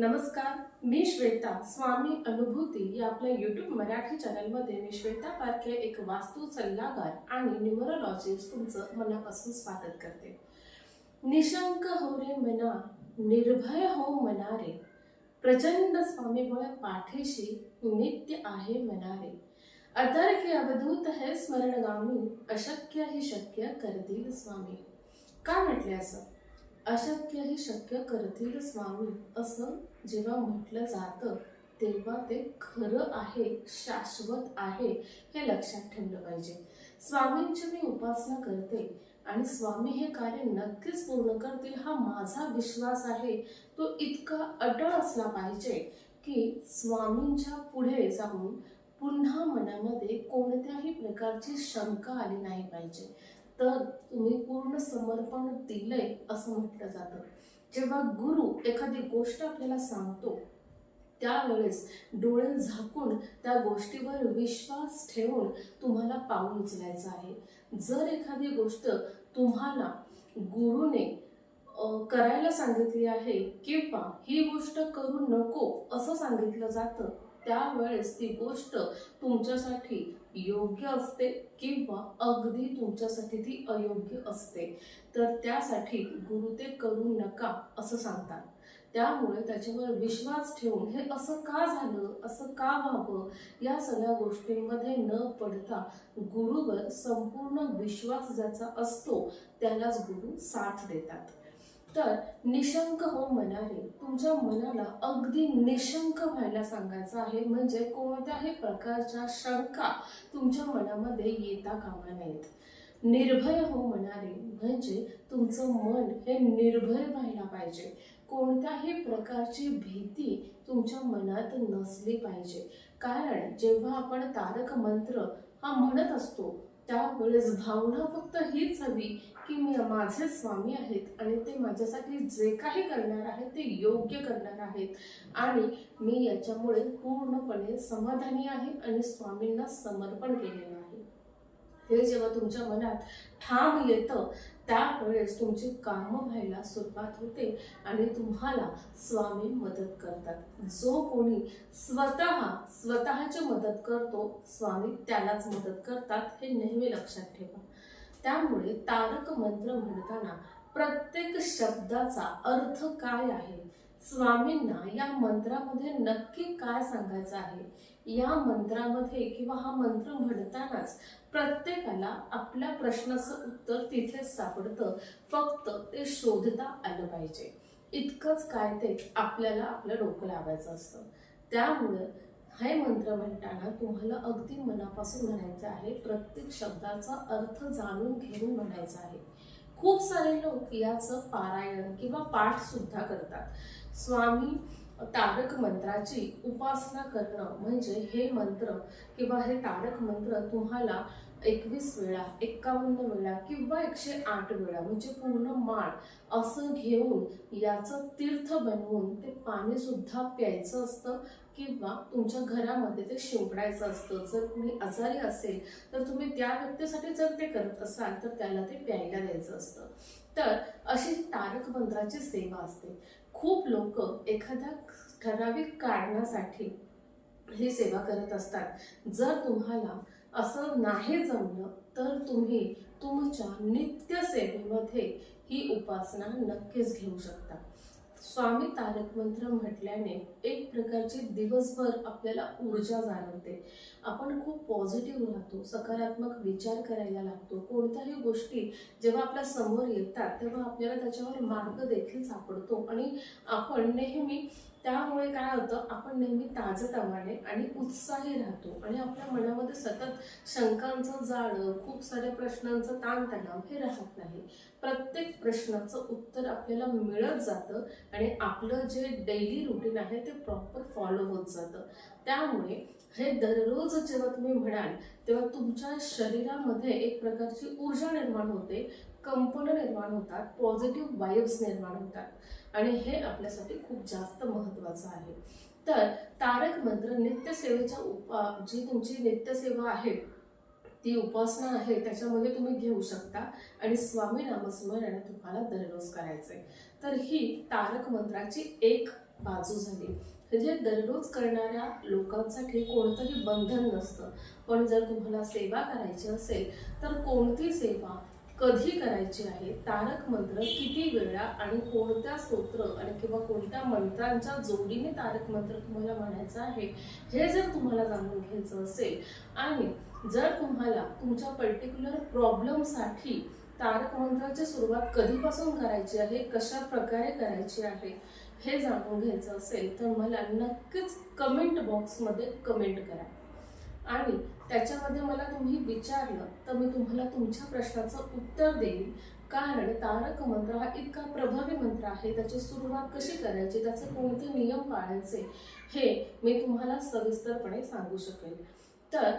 नमस्कार मी श्वेता स्वामी अनुभूती या आपल्या युट्यूब मराठी चॅनलमध्ये मी श्वेता पारखे एक वास्तू सल्लागार आणि न्युमरोलॉजिस्ट तुमचं मनापासून स्वागत करते. निशंक हो रे मना निर्भय हो मनारे प्रचंड स्वामीमुळे पाठीशी नित्य आहे मनारे अतर के अवधूत है स्मरणगामी अशक्य ही शक्य करतील स्वामी. का म्हटले असं? अशक्यही शक्य करतील स्वामी असं जेव्हा म्हटलं जातं तेव्हा ते खरं आहे शाश्वत आहे हे लक्षात ठेवलं पाहिजे. स्वामींची मी उपासना करते आणि स्वामी हे कार्य नक्कीच पूर्ण करतील हा माझा विश्वास आहे. तो इतका अटळ असला पाहिजे की स्वामींच्या पुढे जाऊन पुन्हा मनामध्ये कोणत्याही प्रकारची शंका आली नाही पाहिजे. तर तुम्ही पूर्ण समर्पण दिलंय असं म्हटलं जातं. जेव्हा गुरु एखादी गोष्ट आपल्याला सांगतो त्यावेळेस डोळे झाकून त्या गोष्टीवर विश्वास ठेवून तुम्हाला पाऊल उचलायचं आहे. जर एखादी गोष्ट तुम्हाला गुरुने करायला सांगितली आहे किंवा ही गोष्ट करू नको असं सांगितलं जातं त्यावेळेस ती गोष्ट तुमच्यासाठी योग्य असते किंवा अगदी तुमच्यासाठी ती अयोग्य असते. तर त्यासाठी गुरु ते करू नका असं सांगतात. त्यामुळे त्याच्यावर विश्वास ठेवून हे असं का झालं असं का व्हावं या सगळ्या गोष्टींमध्ये न पडता गुरुवर संपूर्ण विश्वास ज्याचा असतो त्यालाच गुरु साथ देतात. तर निशंक हो मनारे तुमच्या मनाला अगदी निशंक व्हायला सांगायचं आहे म्हणजे कोणत्याही प्रकारच्या शंका तुमच्या मनामध्ये येता कामा नयेत. निर्भय हो मनारे म्हणजे तुमचं मन हे निर्भय व्हायला पाहिजे. कोणत्याही प्रकारची भीती तुमच्या मनात नसली पाहिजे. कारण जेव्हा आपण तारक मंत्र हा म्हणत असतो त्यावेळेस भावना फक्त हीच हवी की मी माझे स्वामी आहेत आणि ते माझ्यासाठी जे काही करणार आहेत ते योग्य करणार आहेत. आणि मी याच्यामुळे पूर्णपणे समाधानी आहे आणि स्वामींना समर्पण केलेलं आहे. हे जेव्हा तुमच्या मनात ठाम येतं त्यावेळेस तुमची कामं व्हायला सुरुवात होते आणि तुम्हाला स्वामी मदत करतात. जो कोणी स्वतः स्वतःची मदत करतो स्वामी त्यालाच मदत करतात हे नेहमी लक्षात ठेवा. त्यामुळे तारक मंत्र म्हणताना प्रत्येक शब्दाचा अर्थ काय आहे? स्वामींना या मंत्रामध्ये नक्की काय सांगायचं आहे? या मंत्रामध्ये किंवा हा मंत्र म्हणतानाच प्रत्येकाला आपल्या प्रश्नाचं उत्तर तिथेच सापडतं. फक्त ते शोधता आलं पाहिजे. इतकंच काय ते आपल्याला आपलं डोकं लावायचं असतं. त्यामुळे हे मंत्र म्हणताना तुम्हाला अगदी मनापासून म्हणायचं आहे प्रत्येक शब्दाचा अर्थ जाणून घेऊन म्हणायचा आहे. खूप सारे लोक याचं पारायण किंवा पाठ सुद्धा करतात. स्वामी तारक मंत्राची उपासना करणं म्हणजे हे मंत्र किंवा हे तारक मंत्र तुम्हाला एकवीस वेळा एक्कावन्न वेळा किंवा एकशे आठ वेळा म्हणजे पूर्ण माळ असं घेऊन याचं तीर्थ बनवून ते पाणी सुद्धा प्यायचं असतं. किंवा तुमच्या घरामध्ये ते शिंपडायचं असतं. जर कुणी आजारी असेल तर तुम्ही त्या व्यक्तीसाठी जर ते करत असाल तर त्याला ते प्यायला द्यायचं असतं. तर अशी तारक मंत्राची सेवा असते. खूप लोक एखाद्या ठराविक कारणासाठी ही सेवा करत असतात. जर तुम्हाला असं नाही जमलं तर तुम्ही तुमच्या नित्य सेवेमध्ये ही उपासना नक्कीच घेऊ शकता. स्वामी तारक मंत्र म्हटल्याने एक प्रकारची दिवसभर आपल्याला ऊर्जा जाणवते. आपण खूप पॉझिटिव्ह राहतो सकारात्मक विचार करायला लागतो. कोणत्याही गोष्टी जेव्हा आपल्यासमोर येतात तेव्हा आपल्याला त्याच्यावर मार्ग देखील सापडतो. आणि आपण नेहमी त्यामुळे काय होतं आपण नेहमी ताजतवाने आणि उत्साही राहतो. आणि आपल्या मनामध्ये सतत शंकांचं जाळं खूप साऱ्या प्रश्नांचं ताणतणाव हे राहत नाही. प्रत्येक प्रश्नाचं उत्तर आपल्याला मिळत जातं आणि आपलं जे डेली रुटीन आहे ते प्रॉपर फॉलो होत जातं. त्यामुळे हे दररोज जेव्हा तुम्ही म्हणाल तेव्हा तुमच्या शरीरामध्ये एक प्रकारची ऊर्जा निर्माण होते. कंपन निर्माण होतात पॉझिटिव्ह वाईब्स निर्माण होतात. आणि हे आपल्यासाठी खूप जास्त महत्त्वाचं आहे. तर तारक मंत्र नित्यसेवेच्या उपा जी तुमची नित्यसेवा आहे ती उपासना आहे त्याच्यामध्ये तुम्ही घेऊ शकता. आणि स्वामी नामस्मरण तुम्हाला दररोज करायचंय. तर ही तारक मंत्राची एक बाजू झाली. म्हणजे दररोज करणाऱ्या लोकांसाठी कोणतंही बंधन नसतं. पण जर तुम्हाला सेवा करायची असेल तर कोणती सेवा कधी करायची आहे? तारक मंत्र किती वेळा आणि कोणत्या स्तोत्र आणि किंवा कोणत्या मंत्रांच्या जोडीने तारक मंत्र तुम्हाला म्हणायचं आहे? हे जर तुम्हाला जाणून घ्यायचं असेल आणि जर तुम्हाला तुमच्या पर्टिक्युलर प्रॉब्लेमसाठी तारक मंत्राची सुरुवात कधीपासून करायची आहे? कशा प्रकारे करायची आहे? हे जाणून घ्यायचं असेल तर मला नक्कीच कमेंट बॉक्समध्ये कमेंट करा. आणि त्याच्यामध्ये मला तुम्ही विचारलं तर मी तुम्हाला तुमच्या प्रश्नाचं उत्तर देईन. कारण तारक मंत्र हा इतका प्रभावी मंत्र आहे त्याची सुरुवात कशी करायची त्याचे कोणते नियम पाळायचे हे मी तुम्हाला सविस्तरपणे सांगू शकेल तर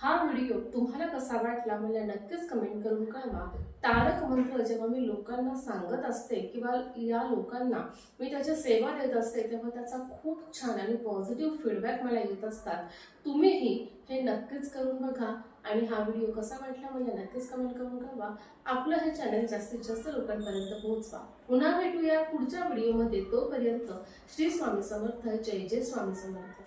हा व्हिडिओ तुम्हाला कसा वाटला मला नक्कीच कमेंट करून कळवा. तारक मंत्र जेव्हा मी लोकांना सांगत असते किंवा या लोकांना मी त्याच्या सेवा देत असते तेव्हा त्याचा खूप छान आणि पॉझिटिव्ह फीडबॅक मला येत असतात. तुम्हीही हे नक्कीच करून बघा. आणि हा व्हिडिओ कसा वाटला मला नक्कीच कमेंट करून कळवा. आपलं हे चॅनल जास्तीत जास्त लोकांपर्यंत पोहोचवा. पुन्हा भेटूया पुढच्या व्हिडिओमध्ये तोपर्यंत श्री स्वामी समर्थ. जय जय स्वामी समर्थ.